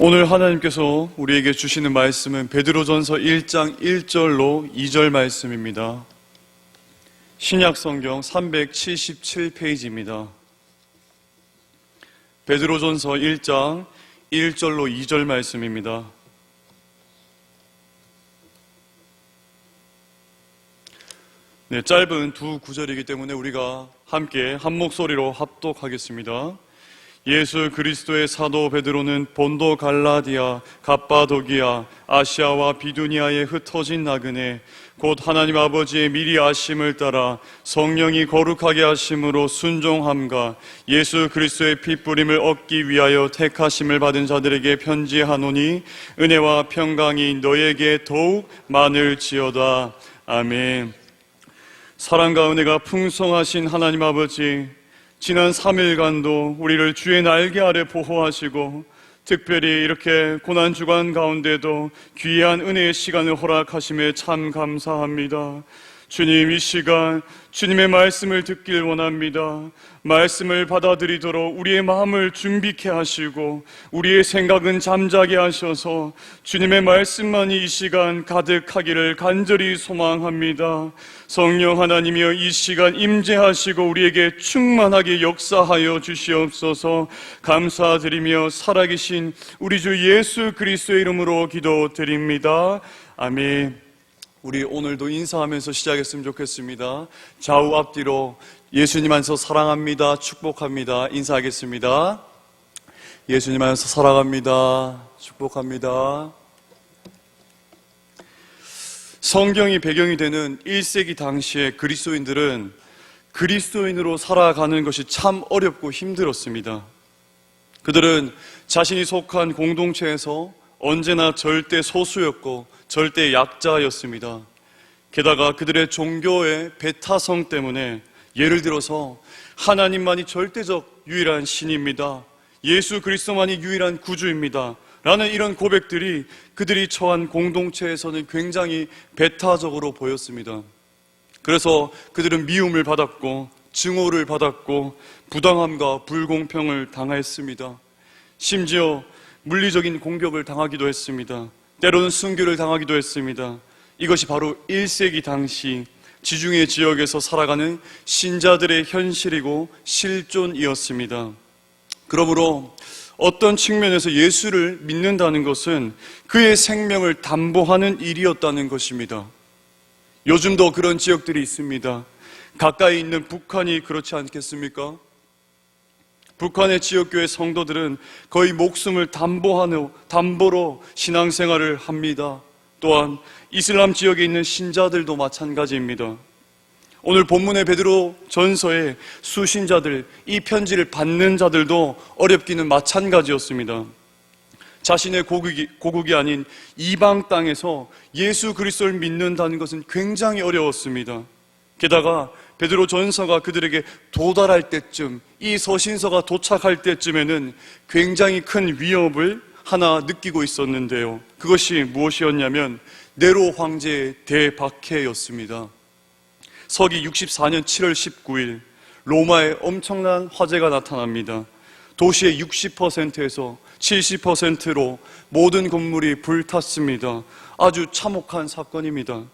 오늘 하나님께서 우리에게 주시는 말씀은 베드로전서 1장 1절로 2절 말씀입니다. 신약 성경 377페이지입니다. 베드로전서 1장 1절로 2절 말씀입니다. 네, 짧은 두 구절이기 때문에 우리가 함께 한 목소리로 합독하겠습니다. 예수 그리스도의 사도 베드로는 본도 갈라디아, 갑바도기아, 아시아와 비두니아에 흩어진 나그네, 곧 하나님 아버지의 미리 아심을 따라 성령이 거룩하게 하심으로 순종함과 예수 그리스도의 핏부림을 얻기 위하여 택하심을 받은 자들에게 편지하노니 은혜와 평강이 너에게 더욱 많을지어다. 아멘. 사랑과 은혜가 풍성하신 하나님 아버지, 지난 3일간도 우리를 주의 날개 아래 보호하시고 특별히 이렇게 고난 주간 가운데도 귀한 은혜의 시간을 허락하심에 참 감사합니다. 주님 이 시간 주님의 말씀을 듣길 원합니다. 말씀을 받아들이도록 우리의 마음을 준비케 하시고 우리의 생각은 잠자게 하셔서 주님의 말씀만이 이 시간 가득하기를 간절히 소망합니다. 성령 하나님이여 이 시간 임재하시고 우리에게 충만하게 역사하여 주시옵소서 감사드리며 살아계신 우리 주 예수 그리스도의 이름으로 기도드립니다. 아멘. 우리 오늘도 인사하면서 시작했으면 좋겠습니다. 좌우 앞뒤로 예수님 안에서 사랑합니다. 축복합니다. 인사하겠습니다. 예수님 안에서 사랑합니다. 축복합니다. 성경이 배경이 되는 1세기 당시의 그리스도인들은 그리스도인으로 살아가는 것이 참 어렵고 힘들었습니다. 그들은 자신이 속한 공동체에서 언제나 절대 소수였고 절대 약자였습니다. 게다가 그들의 종교의 배타성 때문에 예를 들어서 하나님만이 절대적 유일한 신입니다. 예수 그리스도만이 유일한 구주입니다. 라는 이런 고백들이 그들이 처한 공동체에서는 굉장히 배타적으로 보였습니다. 그래서 그들은 미움을 받았고 증오를 받았고 부당함과 불공평을 당했습니다. 심지어 물리적인 공격을 당하기도 했습니다. 때로는 순교를 당하기도 했습니다. 이것이 바로 1세기 당시 지중해 지역에서 살아가는 신자들의 현실이고 실존이었습니다. 그러므로 어떤 측면에서 예수를 믿는다는 것은 그의 생명을 담보하는 일이었다는 것입니다. 요즘도 그런 지역들이 있습니다. 가까이 있는 북한이 그렇지 않겠습니까? 북한의 지역교회 성도들은 거의 목숨을 담보하는, 담보로 신앙생활을 합니다. 또한 이슬람 지역에 있는 신자들도 마찬가지입니다. 오늘 본문의 베드로 전서의 수신자들, 이 편지를 받는 자들도 어렵기는 마찬가지였습니다. 자신의 고국이, 고국이 아닌 이방 땅에서 예수 그리스도를 믿는다는 것은 굉장히 어려웠습니다. 게다가 베드로 전서가 그들에게 도달할 때쯤 이 서신서가 도착할 때쯤에는 굉장히 큰 위협을 하나 느끼고 있었는데요. 그것이 무엇이었냐면 네로 황제의 대박해였습니다. 서기 64년 7월 19일 로마에 엄청난 화재가 나타납니다. 도시의 60%에서 70%로 모든 건물이 불탔습니다. 아주 참혹한 사건입니다.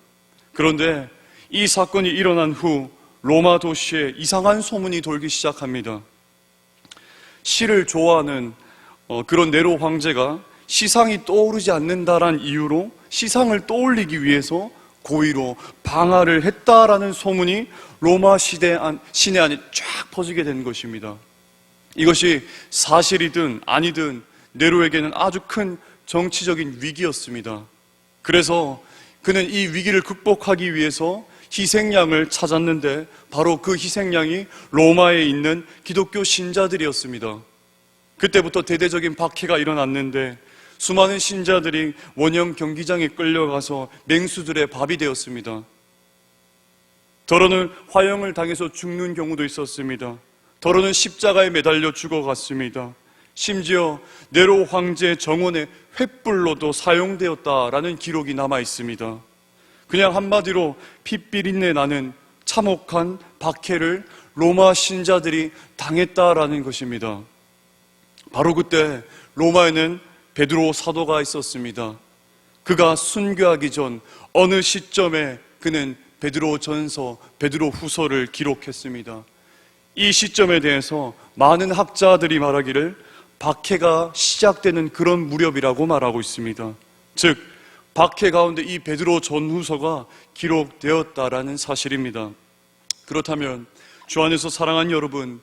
그런데 이 사건이 일어난 후 로마 도시에 이상한 소문이 돌기 시작합니다. 시를 좋아하는 어, 그런 네로 황제가 시상이 떠오르지 않는다란 이유로 시상을 떠올리기 위해서 고의로 방화를 했다라는 소문이 로마 시대 안, 시내 안에 쫙 퍼지게 된 것입니다. 이것이 사실이든 아니든 네로에게는 아주 큰 정치적인 위기였습니다. 그래서 그는 이 위기를 극복하기 위해서 희생양을 찾았는데 바로 그 희생양이 로마에 있는 기독교 신자들이었습니다. 그때부터 대대적인 박해가 일어났는데 수많은 신자들이 원형 경기장에 끌려가서 맹수들의 밥이 되었습니다. 더러는 화형을 당해서 죽는 경우도 있었습니다. 더러는 십자가에 매달려 죽어갔습니다. 심지어 네로 황제 정원의 횃불로도 사용되었다라는 기록이 남아 있습니다. 그냥 한마디로 핏비린내 나는 참혹한 박해를 로마 신자들이 당했다라는 것입니다. 바로 그때 로마에는 베드로 사도가 있었습니다. 그가 순교하기 전 어느 시점에 그는 베드로 전서, 베드로 후서를 기록했습니다. 이 시점에 대해서 많은 학자들이 말하기를 박해가 시작되는 그런 무렵이라고 말하고 있습니다. 즉, 박해 가운데 이 베드로 전후서가 기록되었다라는 사실입니다. 그렇다면 주 안에서 사랑하는 여러분,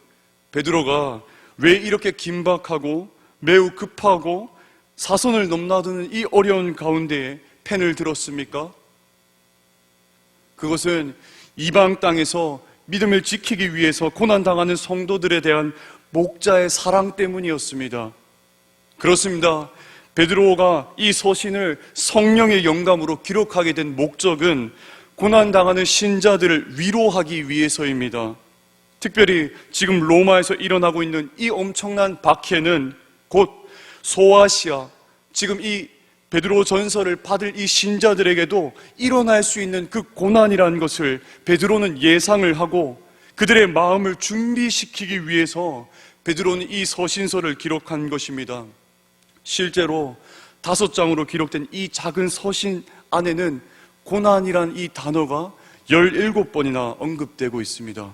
베드로가 왜 이렇게 긴박하고 매우 급하고 사선을 넘나드는 이 어려운 가운데에 펜을 들었습니까? 그것은 이방 땅에서 믿음을 지키기 위해서 고난당하는 성도들에 대한 목자의 사랑 때문이었습니다. 그렇습니다. 베드로가 이 서신을 성령의 영감으로 기록하게 된 목적은 고난당하는 신자들을 위로하기 위해서입니다. 특별히 지금 로마에서 일어나고 있는 이 엄청난 박해는 곧 소아시아, 지금 이 베드로 전서를 받을 이 신자들에게도 일어날 수 있는 그 고난이라는 것을 베드로는 예상을 하고 그들의 마음을 준비시키기 위해서 베드로는 이 서신서를 기록한 것입니다. 실제로 다섯 장으로 기록된 이 작은 서신 안에는 고난이란 이 단어가 17번이나 언급되고 있습니다.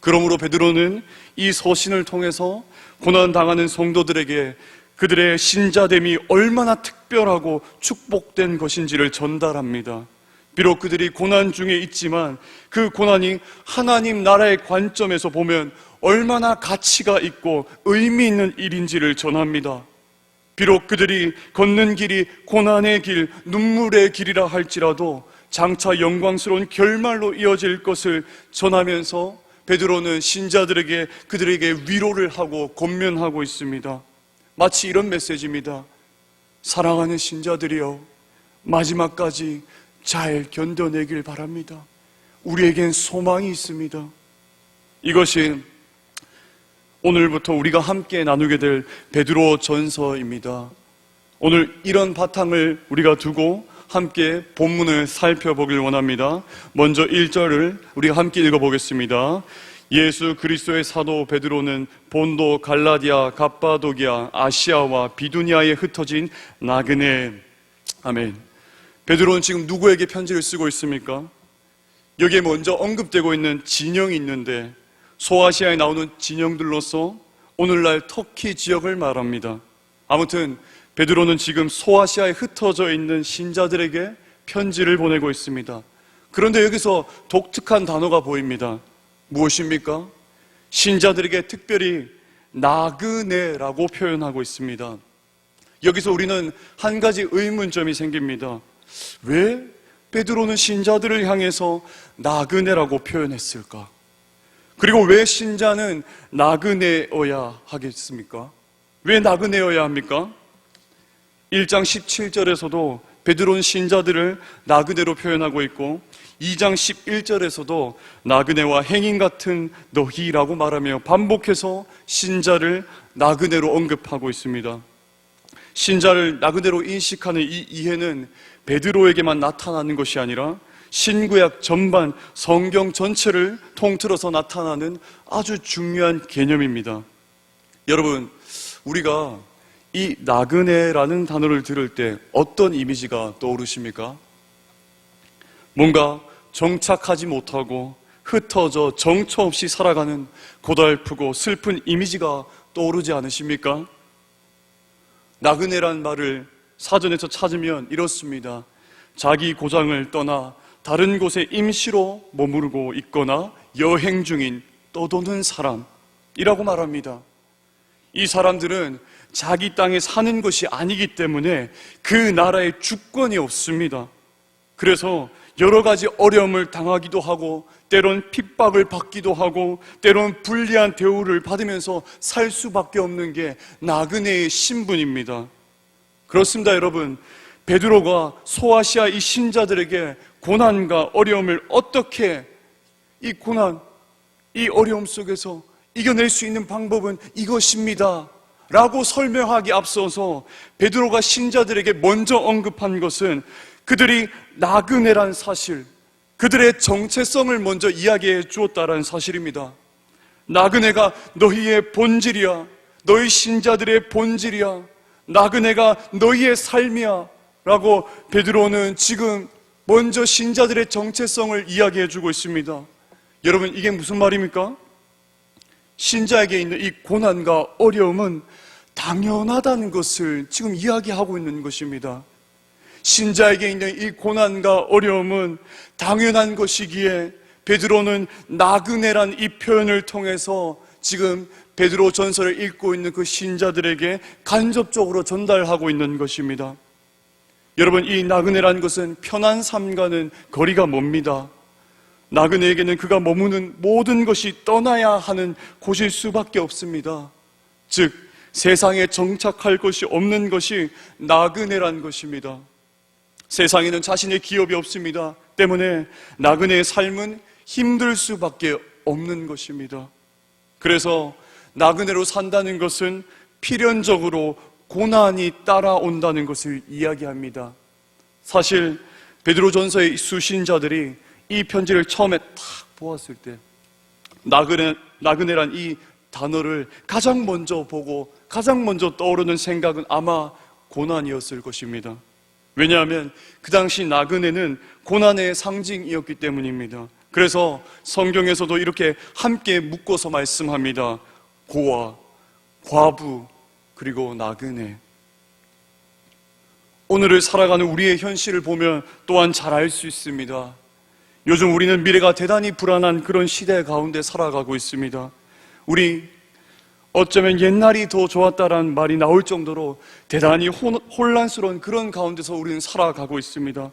그러므로 베드로는 이 서신을 통해서 고난 당하는 성도들에게 그들의 신자됨이 얼마나 특별하고 축복된 것인지를 전달합니다. 비록 그들이 고난 중에 있지만 그 고난이 하나님 나라의 관점에서 보면 얼마나 가치가 있고 의미 있는 일인지를 전합니다. 비록 그들이 걷는 길이 고난의 길, 눈물의 길이라 할지라도 장차 영광스러운 결말로 이어질 것을 전하면서 베드로는 신자들에게 그들에게 위로를 하고 권면하고 있습니다. 마치 이런 메시지입니다. 사랑하는 신자들이여 마지막까지 잘 견뎌내길 바랍니다. 우리에겐 소망이 있습니다. 이것이 오늘부터 우리가 함께 나누게 될 베드로 전서입니다. 오늘 이런 바탕을 우리가 두고 함께 본문을 살펴보길 원합니다. 먼저 1절을 우리가 함께 읽어보겠습니다. 예수 그리스도의 사도 베드로는 본도 갈라디아 갑바도기아 아시아와 비두니아에 흩어진 나그네 아멘. 베드로는 지금 누구에게 편지를 쓰고 있습니까? 여기에 먼저 언급되고 있는 진영이 있는데 소아시아에 나오는 진영들로서 오늘날 터키 지역을 말합니다. 아무튼 베드로는 지금 소아시아에 흩어져 있는 신자들에게 편지를 보내고 있습니다. 그런데 여기서 독특한 단어가 보입니다. 무엇입니까? 신자들에게 특별히 나그네라고 표현하고 있습니다. 여기서 우리는 한 가지 의문점이 생깁니다. 왜 베드로는 신자들을 향해서 나그네라고 표현했을까? 그리고 왜 신자는 나그네어야 하겠습니까? 왜 나그네어야 합니까? 1장 17절에서도 베드로는 신자들을 나그네로 표현하고 있고 2장 11절에서도 나그네와 행인 같은 너희라고 말하며 반복해서 신자를 나그네로 언급하고 있습니다. 신자를 나그네로 인식하는 이 이해는 베드로에게만 나타나는 것이 아니라 신구약 전반 성경 전체를 통틀어서 나타나는 아주 중요한 개념입니다. 여러분, 우리가 이 나그네라는 단어를 들을 때 어떤 이미지가 떠오르십니까? 뭔가 정착하지 못하고 흩어져 정처 없이 살아가는 고달프고 슬픈 이미지가 떠오르지 않으십니까? 나그네란 말을 사전에서 찾으면 이렇습니다. 자기 고장을 떠나 다른 곳에 임시로 머무르고 있거나 여행 중인 떠도는 사람이라고 말합니다. 이 사람들은 자기 땅에 사는 것이 아니기 때문에 그 나라에 주권이 없습니다. 그래서 여러 가지 어려움을 당하기도 하고 때론 핍박을 받기도 하고 때론 불리한 대우를 받으면서 살 수밖에 없는 게 나그네의 신분입니다. 그렇습니다, 여러분. 베드로가 소아시아 이 신자들에게 고난과 어려움을 어떻게 이 고난, 이 어려움 속에서 이겨낼 수 있는 방법은 이것입니다. 라고 설명하기 앞서서 베드로가 신자들에게 먼저 언급한 것은 그들이 나그네란 사실, 그들의 정체성을 먼저 이야기해 주었다는 사실입니다. 나그네가 너희의 본질이야. 너희 신자들의 본질이야. 나그네가 너희의 삶이야. 라고 베드로는 지금 먼저 신자들의 정체성을 이야기해 주고 있습니다. 여러분, 이게 무슨 말입니까? 신자에게 있는 이 고난과 어려움은 당연하다는 것을 지금 이야기하고 있는 것입니다. 신자에게 있는 이 고난과 어려움은 당연한 것이기에 베드로는 나그네란 이 표현을 통해서 지금 베드로 전서를 읽고 있는 그 신자들에게 간접적으로 전달하고 있는 것입니다. 여러분, 이 나그네란 것은 편한 삶과는 거리가 멉니다. 나그네에게는 그가 머무는 모든 것이 떠나야 하는 곳일 수밖에 없습니다. 즉, 세상에 정착할 것이 없는 것이 나그네란 것입니다. 세상에는 자신의 기업이 없습니다. 때문에 나그네의 삶은 힘들 수밖에 없는 것입니다. 그래서 나그네로 산다는 것은 필연적으로 고난이 따라온다는 것을 이야기합니다. 사실 베드로전서의 수신자들이 이 편지를 처음에 딱 보았을 때 나그네 나그네란 이 단어를 가장 먼저 보고 가장 먼저 떠오르는 생각은 아마 고난이었을 것입니다. 왜냐하면 그 당시 나그네는 고난의 상징이었기 때문입니다. 그래서 성경에서도 이렇게 함께 묶어서 말씀합니다. 고아, 과부, 그리고 나그네. 오늘을 살아가는 우리의 현실을 보면 또한 잘 알 수 있습니다. 요즘 우리는 미래가 대단히 불안한 그런 시대 가운데 살아가고 있습니다. 우리 어쩌면 옛날이 더 좋았다라는 말이 나올 정도로 대단히 혼- 혼란스러운 그런 가운데서 우리는 살아가고 있습니다.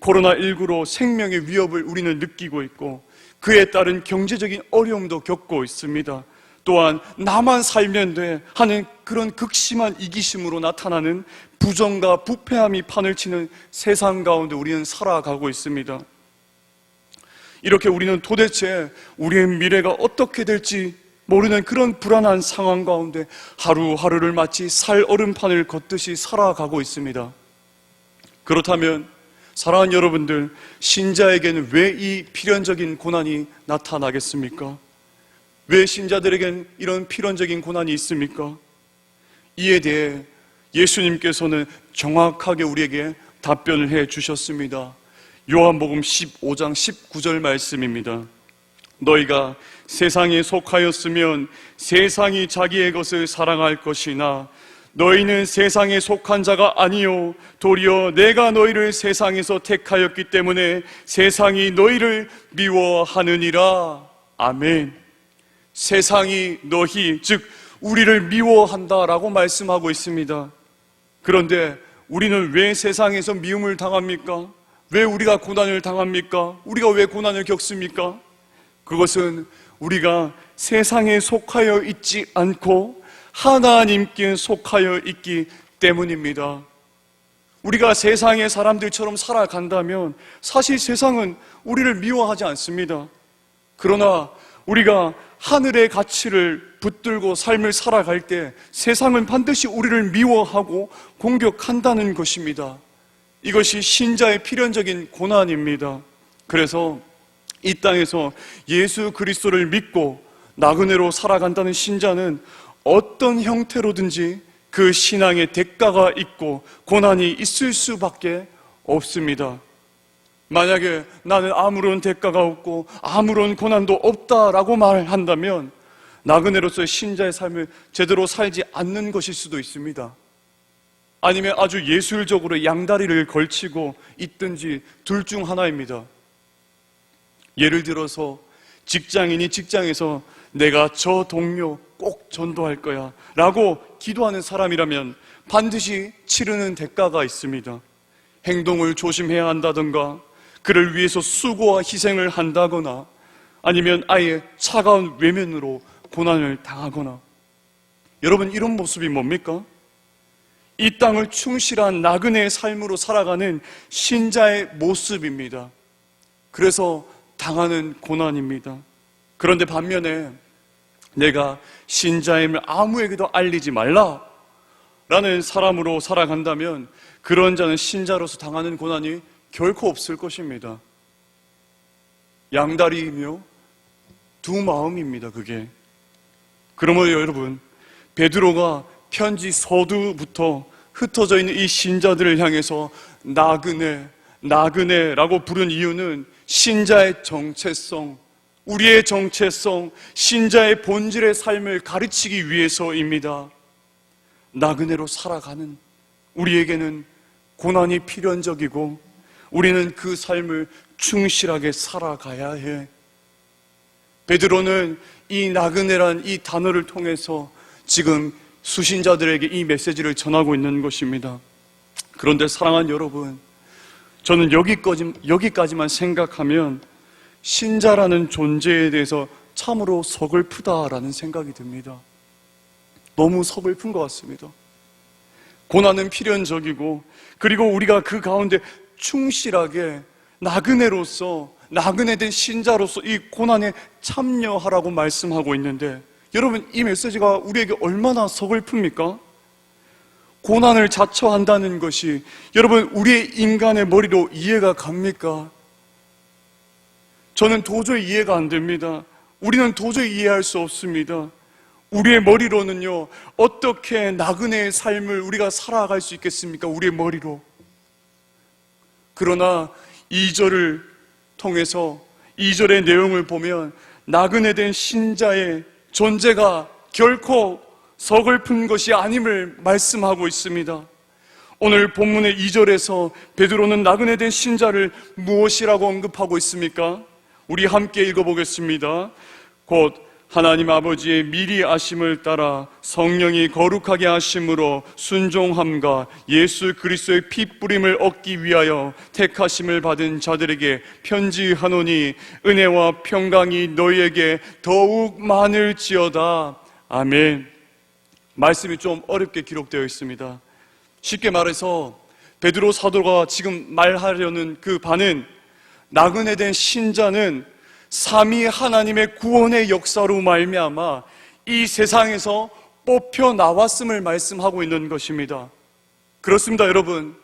코로나19로 생명의 위협을 우리는 느끼고 있고 그에 따른 경제적인 어려움도 겪고 있습니다. 또한 나만 살면 돼 하는 그런 극심한 이기심으로 나타나는 부정과 부패함이 판을 치는 세상 가운데 우리는 살아가고 있습니다. 이렇게 우리는 도대체 우리의 미래가 어떻게 될지 모르는 그런 불안한 상황 가운데 하루하루를 마치 살 얼음판을 걷듯이 살아가고 있습니다. 그렇다면 사랑하는 여러분들, 신자에게는 왜 이 필연적인 고난이 나타나겠습니까? 왜 신자들에겐 이런 필연적인 고난이 있습니까? 이에 대해 예수님께서는 정확하게 우리에게 답변을 해 주셨습니다. 요한복음 15장 19절 말씀입니다. 너희가 세상에 속하였으면 세상이 자기의 것을 사랑할 것이나 너희는 세상에 속한 자가 아니요 도리어 내가 너희를 세상에서 택하였기 때문에 세상이 너희를 미워하느니라 아멘. 세상이 너희 즉 우리를 미워한다라고 말씀하고 있습니다. 그런데 우리는 왜 세상에서 미움을 당합니까? 왜 우리가 고난을 당합니까? 우리가 왜 고난을 겪습니까? 그것은 우리가 세상에 속하여 있지 않고 하나님께 속하여 있기 때문입니다. 우리가 세상의 사람들처럼 살아간다면 사실 세상은 우리를 미워하지 않습니다. 그러나 우리가 하늘의 가치를 붙들고 삶을 살아갈 때 세상은 반드시 우리를 미워하고 공격한다는 것입니다. 이것이 신자의 필연적인 고난입니다. 그래서 이 땅에서 예수 그리스도를 믿고 나그네로 살아간다는 신자는 어떤 형태로든지 그 신앙의 대가가 있고 고난이 있을 수밖에 없습니다. 만약에 나는 아무런 대가가 없고 아무런 고난도 없다라고 말한다면 나그네로서의 신자의 삶을 제대로 살지 않는 것일 수도 있습니다. 아니면 아주 예술적으로 양다리를 걸치고 있든지 둘 중 하나입니다. 예를 들어서 직장인이 직장에서 내가 저 동료 꼭 전도할 거야 라고 기도하는 사람이라면 반드시 치르는 대가가 있습니다. 행동을 조심해야 한다던가 그를 위해서 수고와 희생을 한다거나 아니면 아예 차가운 외면으로 고난을 당하거나 여러분 이런 모습이 뭡니까? 이 땅을 충실한 나그네의 삶으로 살아가는 신자의 모습입니다. 그래서 당하는 고난입니다. 그런데 반면에 내가 신자임을 아무에게도 알리지 말라 라는 사람으로 살아간다면 그런 자는 신자로서 당하는 고난이 결코 없을 것입니다. 양다리이며 두 마음입니다, 그게. 그러므로 여러분, 베드로가 편지 서두부터 흩어져 있는 이 신자들을 향해서 나그네, 나그네라고 부른 이유는 신자의 정체성, 우리의 정체성, 신자의 본질의 삶을 가르치기 위해서입니다. 나그네로 살아가는 우리에게는 고난이 필연적이고 우리는 그 삶을 충실하게 살아가야 해. 베드로는 이 나그네란 이 단어를 통해서 지금 수신자들에게 이 메시지를 전하고 있는 것입니다. 그런데 사랑하는 여러분, 저는 여기까지, 여기까지만 생각하면 신자라는 존재에 대해서 참으로 서글프다라는 생각이 듭니다. 너무 서글픈 것 같습니다. 고난은 필연적이고, 그리고 우리가 그 가운데 충실하게 나그네로서, 나그네된 신자로서 이 고난에 참여하라고 말씀하고 있는데, 여러분, 이 메시지가 우리에게 얼마나 서글픕니까? 고난을 자처한다는 것이 여러분 우리의 인간의 머리로 이해가 갑니까? 저는 도저히 이해가 안 됩니다. 우리는 도저히 이해할 수 없습니다. 우리의 머리로는요, 어떻게 나그네의 삶을 우리가 살아갈 수 있겠습니까? 우리의 머리로. 그러나 2절을 통해서 2절의 내용을 보면 나그네 된 신자의 존재가 결코 서글픈 것이 아님을 말씀하고 있습니다. 오늘 본문의 2절에서 베드로는 나그네 된 신자를 무엇이라고 언급하고 있습니까? 우리 함께 읽어보겠습니다. 곧 하나님 아버지의 미리 아심을 따라 성령이 거룩하게 하심으로 순종함과 예수 그리스도의 피 뿌림을 얻기 위하여 택하심을 받은 자들에게 편지하노니 은혜와 평강이 너희에게 더욱 많을지어다. 아멘. 말씀이 좀 어렵게 기록되어 있습니다. 쉽게 말해서 베드로 사도가 지금 말하려는 그 바는 나그네 된 신자는 삼위 하나님의 구원의 역사로 말미암아 이 세상에서 뽑혀 나왔음을 말씀하고 있는 것입니다. 그렇습니다, 여러분.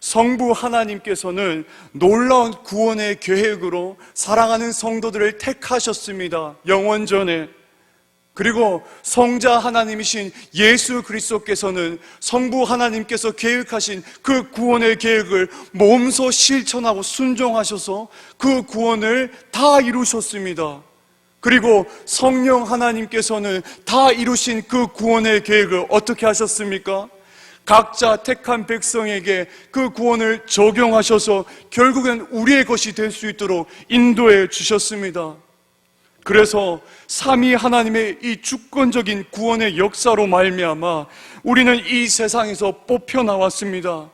성부 하나님께서는 놀라운 구원의 계획으로 사랑하는 성도들을 택하셨습니다. 영원 전에. 그리고 성자 하나님이신 예수 그리스도께서는 성부 하나님께서 계획하신 그 구원의 계획을 몸소 실천하고 순종하셔서 그 구원을 다 이루셨습니다. 그리고 성령 하나님께서는 다 이루신 그 구원의 계획을 어떻게 하셨습니까? 각자 택한 백성에게 그 구원을 적용하셔서 결국엔 우리의 것이 될 수 있도록 인도해 주셨습니다. 그래서 삼위 하나님의 이 주권적인 구원의 역사로 말미암아 우리는 이 세상에서 뽑혀 나왔습니다.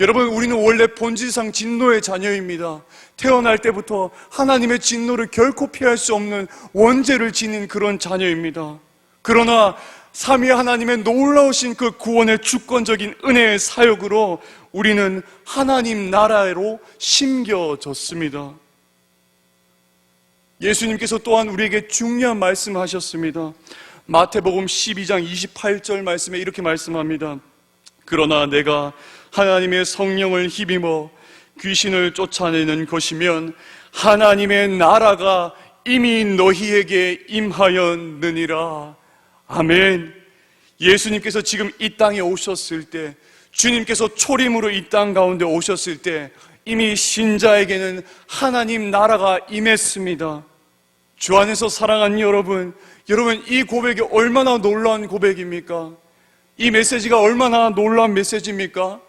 여러분, 우리는 원래 본질상 진노의 자녀입니다. 태어날 때부터 하나님의 진노를 결코 피할 수 없는 원죄를 지닌 그런 자녀입니다. 그러나 삼위 하나님의 놀라우신 그 구원의 주권적인 은혜의 사역으로 우리는 하나님 나라로 심겨졌습니다. 예수님께서 또한 우리에게 중요한 말씀을 하셨습니다. 마태복음 12장 28절 말씀에 이렇게 말씀합니다. 그러나 내가 하나님의 성령을 힘입어 귀신을 쫓아내는 것이면 하나님의 나라가 이미 너희에게 임하였느니라. 아멘. 예수님께서 지금 이 땅에 오셨을 때, 주님께서 초림으로 이 땅 가운데 오셨을 때, 이미 신자에게는 하나님 나라가 임했습니다. 주 안에서 사랑하는 여러분, 여러분 이 고백이 얼마나 놀라운 고백입니까? 이 메시지가 얼마나 놀라운 메시지입니까?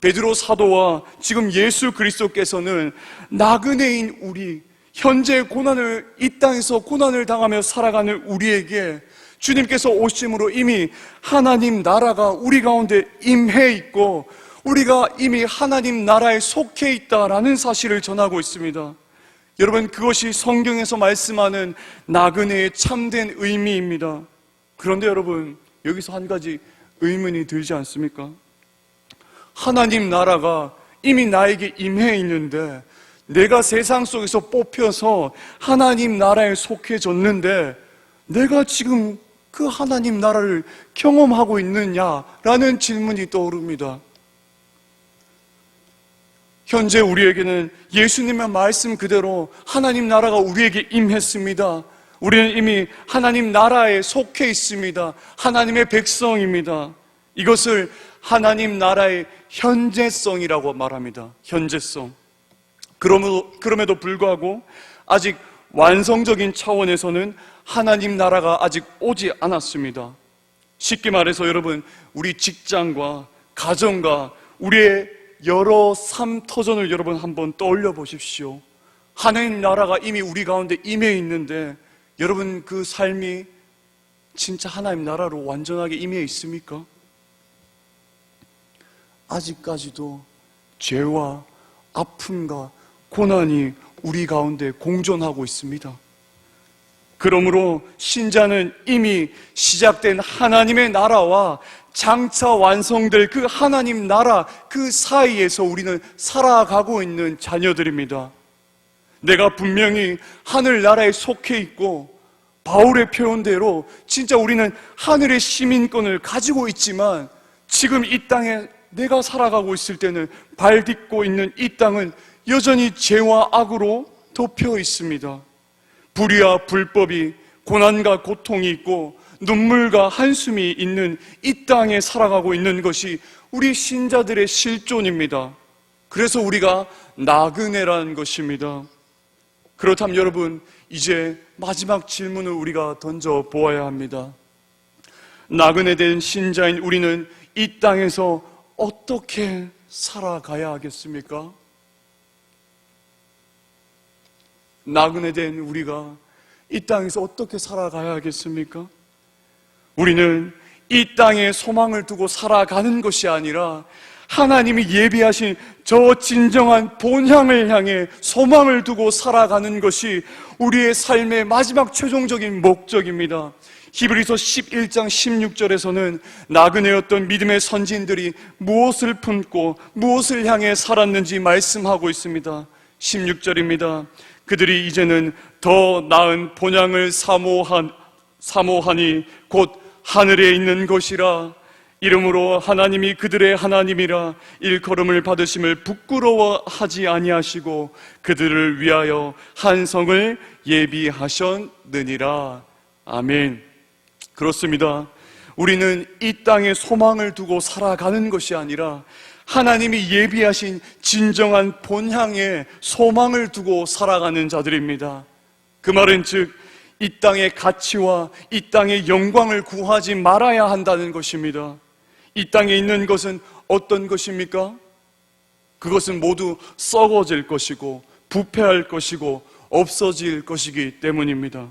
베드로 사도와 지금 예수 그리스도께서는 나그네인 우리, 현재 고난을 이 땅에서 고난을 당하며 살아가는 우리에게 주님께서 오심으로 이미 하나님 나라가 우리 가운데 임해 있고 우리가 이미 하나님 나라에 속해 있다라는 사실을 전하고 있습니다. 여러분, 그것이 성경에서 말씀하는 나그네의 참된 의미입니다. 그런데 여러분, 여기서 한 가지 의문이 들지 않습니까? 하나님 나라가 이미 나에게 임해 있는데, 내가 세상 속에서 뽑혀서 하나님 나라에 속해졌는데, 내가 지금 그 하나님 나라를 경험하고 있느냐라는 질문이 떠오릅니다. 현재 우리에게는 예수님의 말씀 그대로 하나님 나라가 우리에게 임했습니다. 우리는 이미 하나님 나라에 속해 있습니다. 하나님의 백성입니다. 이것을 하나님 나라의 현재성이라고 말합니다. 현재성. 그럼에도, 그럼에도 불구하고 아직 완성적인 차원에서는 하나님 나라가 아직 오지 않았습니다. 쉽게 말해서 여러분, 우리 직장과 가정과 우리의 여러 삶 터전을 여러분 한번 떠올려 보십시오. 하나님 나라가 이미 우리 가운데 임해 있는데 여러분 그 삶이 진짜 하나님 나라로 완전하게 임해 있습니까? 아직까지도 죄와 아픔과 고난이 우리 가운데 공존하고 있습니다. 그러므로 신자는 이미 시작된 하나님의 나라와 장차 완성될 그 하나님 나라 그 사이에서 우리는 살아가고 있는 자녀들입니다. 내가 분명히 하늘 나라에 속해 있고 바울의 표현대로 진짜 우리는 하늘의 시민권을 가지고 있지만 지금 이 땅에 내가 살아가고 있을 때는 발 딛고 있는 이 땅은 여전히 죄와 악으로 덮여 있습니다. 불의와 불법이 고난과 고통이 있고 눈물과 한숨이 있는 이 땅에 살아가고 있는 것이 우리 신자들의 실존입니다. 그래서 우리가 나그네라는 것입니다. 그렇다면 여러분, 이제 마지막 질문을 우리가 던져 보아야 합니다. 나그네 된 신자인 우리는 이 땅에서 어떻게 살아가야 하겠습니까? 나그네 된 우리가 이 땅에서 어떻게 살아가야 하겠습니까? 우리는 이 땅에 소망을 두고 살아가는 것이 아니라 하나님이 예비하신 저 진정한 본향을 향해 소망을 두고 살아가는 것이 우리의 삶의 마지막 최종적인 목적입니다. 히브리서 11장 16절에서는 나그네였던 믿음의 선진들이 무엇을 품고 무엇을 향해 살았는지 말씀하고 있습니다. 16절입니다. 그들이 이제는 더 나은 본향을 사모한, 사모하니 곧 하늘에 있는 것이라. 이름으로 하나님이 그들의 하나님이라. 일컬음을 받으심을 부끄러워하지 아니하시고 그들을 위하여 한 성을 예비하셨느니라. 아멘. 그렇습니다. 우리는 이 땅에 소망을 두고 살아가는 것이 아니라 하나님이 예비하신 진정한 본향에 소망을 두고 살아가는 자들입니다 그 말은 즉 이 땅의 가치와 이 땅의 영광을 구하지 말아야 한다는 것입니다. 이 땅에 있는 것은 어떤 것입니까? 그것은 모두 썩어질 것이고 부패할 것이고 없어질 것이기 때문입니다.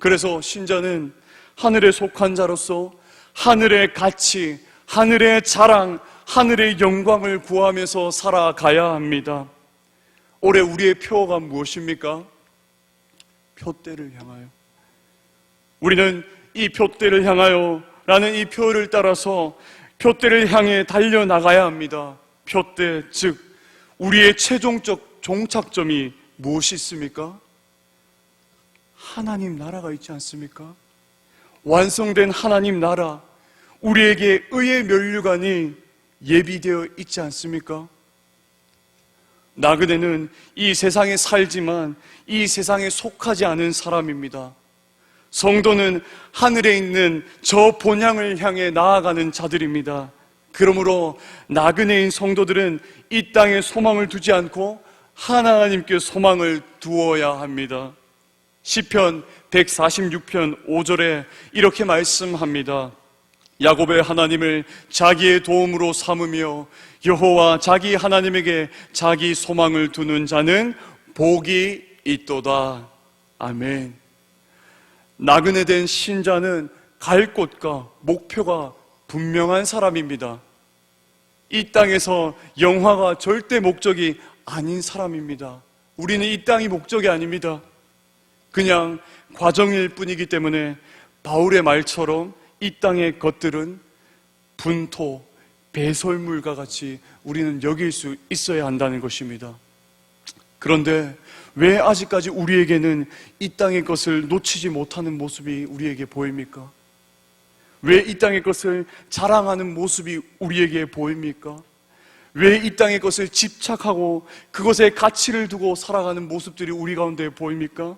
그래서 신자는 하늘에 속한 자로서 하늘의 가치, 하늘의 자랑, 하늘의 영광을 구하면서 살아가야 합니다. 올해 우리의 표어가 무엇입니까? 표대를 향하여. 우리는 이 표대를 향하여 라는 이 표를 따라서 표대를 향해 달려나가야 합니다. 표대, 즉, 우리의 최종적 종착점이 무엇이 있습니까? 하나님 나라가 있지 않습니까? 완성된 하나님 나라, 우리에게 의의 면류관이 예비되어 있지 않습니까? 나그네는 이 세상에 살지만 이 세상에 속하지 않은 사람입니다. 성도는 하늘에 있는 저 본향을 향해 나아가는 자들입니다. 그러므로 나그네인 성도들은 이 땅에 소망을 두지 않고 하나님께 소망을 두어야 합니다. 시편 146편 5절에 이렇게 말씀합니다. 야곱의 하나님을 자기의 도움으로 삼으며 여호와 자기 하나님에게 자기 소망을 두는 자는 복이 있도다. 아멘. 나그네 된 신자는 갈 곳과 목표가 분명한 사람입니다. 이 땅에서 영화가 절대 목적이 아닌 사람입니다. 우리는 이 땅이 목적이 아닙니다. 그냥 과정일 뿐이기 때문에 바울의 말처럼 이 땅의 것들은 분토, 배설물과 같이 우리는 여길 수 있어야 한다는 것입니다. 그런데 왜 아직까지 우리에게는 이 땅의 것을 놓치지 못하는 모습이 우리에게 보입니까? 왜 이 땅의 것을 자랑하는 모습이 우리에게 보입니까? 왜 이 땅의 것을 집착하고 그것에 가치를 두고 살아가는 모습들이 우리 가운데 보입니까?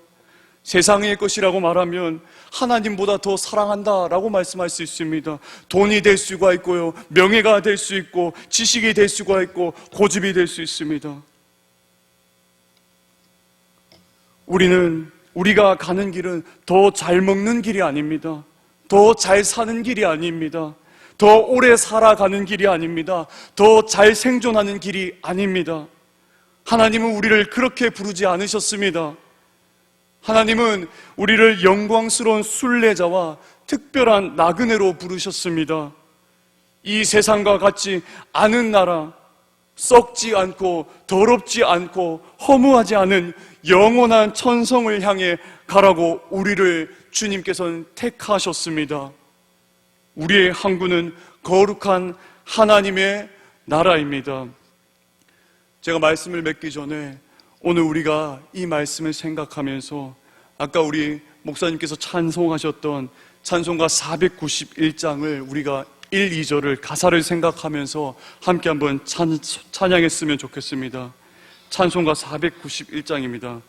세상의 것이라고 말하면 하나님보다 더 사랑한다라고 말씀할 수 있습니다. 돈이 될 수가 있고요. 명예가 될 수 있고 지식이 될 수가 있고 고집이 될 수 있습니다. 우리는 우리가 가는 길은 더 잘 먹는 길이 아닙니다. 더 잘 사는 길이 아닙니다. 더 오래 살아가는 길이 아닙니다. 더 잘 생존하는 길이 아닙니다. 하나님은 우리를 그렇게 부르지 않으셨습니다. 하나님은 우리를 영광스러운 순례자와 특별한 나그네로 부르셨습니다. 이 세상과 같이 아는 나라, 썩지 않고 더럽지 않고 허무하지 않은 영원한 천성을 향해 가라고 우리를 주님께서는 택하셨습니다. 우리의 항구는 거룩한 하나님의 나라입니다. 제가 말씀을 맺기 전에 오늘 우리가 이 말씀을 생각하면서 아까 우리 목사님께서 찬송하셨던 찬송가 491장을 우리가 1, 2절을 가사를 생각하면서 함께 한번 찬, 찬양했으면 좋겠습니다. 찬송가 491장입니다.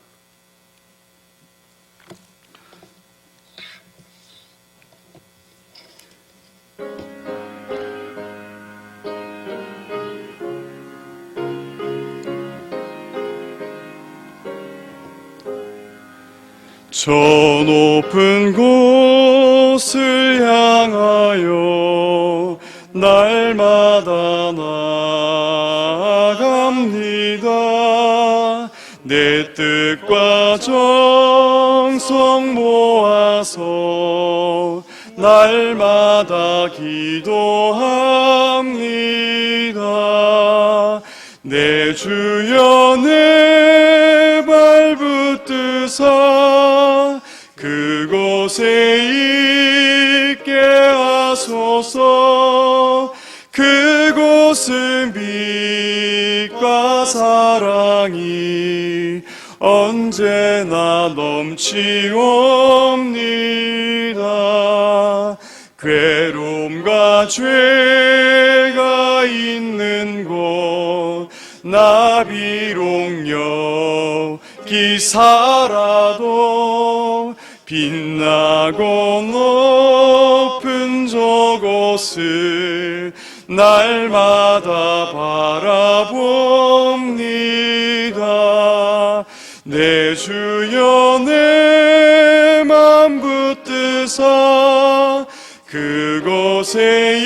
저 높은 곳을 향하여 날마다 나아갑니다. 내 뜻과 정성 모아서 날마다 기도합니다. 내 주여 내 곳에 있게 하소서. 그곳은 빛과 사랑이 언제나 넘치옵니다. 괴로움과 죄가 있는 곳 나비롱 여기 살아도 빛나고 높은 저곳을 날마다 바라봅니다. 내 주여 내맘 붙드사 그곳에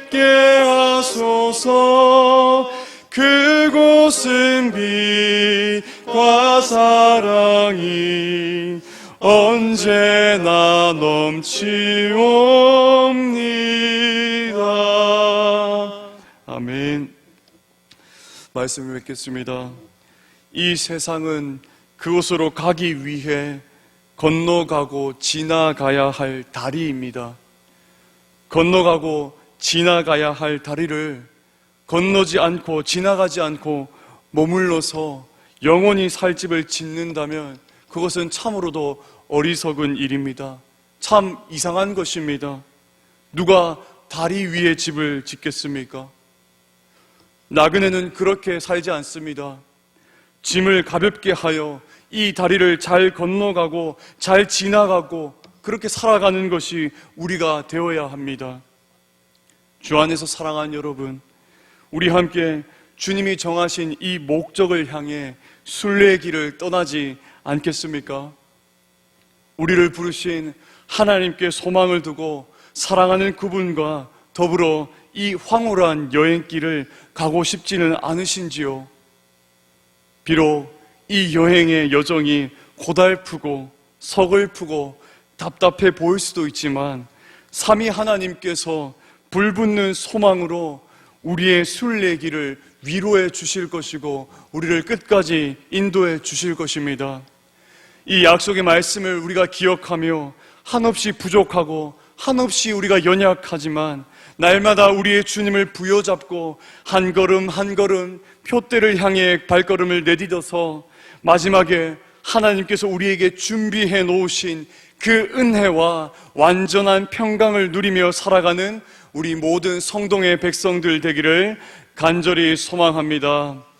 있게 하소서. 그곳은 빛과 사랑이 언제나 넘치옵니다. 아멘. 말씀을 뵙겠습니다. 이 세상은 그곳으로 가기 위해 건너가고 지나가야 할 다리입니다. 건너가고 지나가야 할 다리를 건너지 않고 지나가지 않고 머물러서 영원히 살 집을 짓는다면 그것은 참으로도 어리석은 일입니다. 참 이상한 것입니다. 누가 다리 위에 집을 짓겠습니까? 나그네는 그렇게 살지 않습니다. 짐을 가볍게 하여 이 다리를 잘 건너가고 잘 지나가고 그렇게 살아가는 것이 우리가 되어야 합니다. 주 안에서 사랑하는 여러분, 우리 함께 주님이 정하신 이 목적을 향해 순례의 길을 떠나지 않겠습니까? 우리를 부르신 하나님께 소망을 두고 사랑하는 그분과 더불어 이 황홀한 여행길을 가고 싶지는 않으신지요? 비록 이 여행의 여정이 고달프고 서글프고 답답해 보일 수도 있지만 삼위 하나님께서 불붙는 소망으로 우리의 순례길을 위로해 주실 것이고 우리를 끝까지 인도해 주실 것입니다. 이 약속의 말씀을 우리가 기억하며 한없이 부족하고 한없이 우리가 연약하지만 날마다 우리의 주님을 부여잡고 한 걸음 한 걸음 표대를 향해 발걸음을 내디뎌서 마지막에 하나님께서 우리에게 준비해 놓으신 그 은혜와 완전한 평강을 누리며 살아가는 우리 모든 성동의 백성들 되기를 간절히 소망합니다.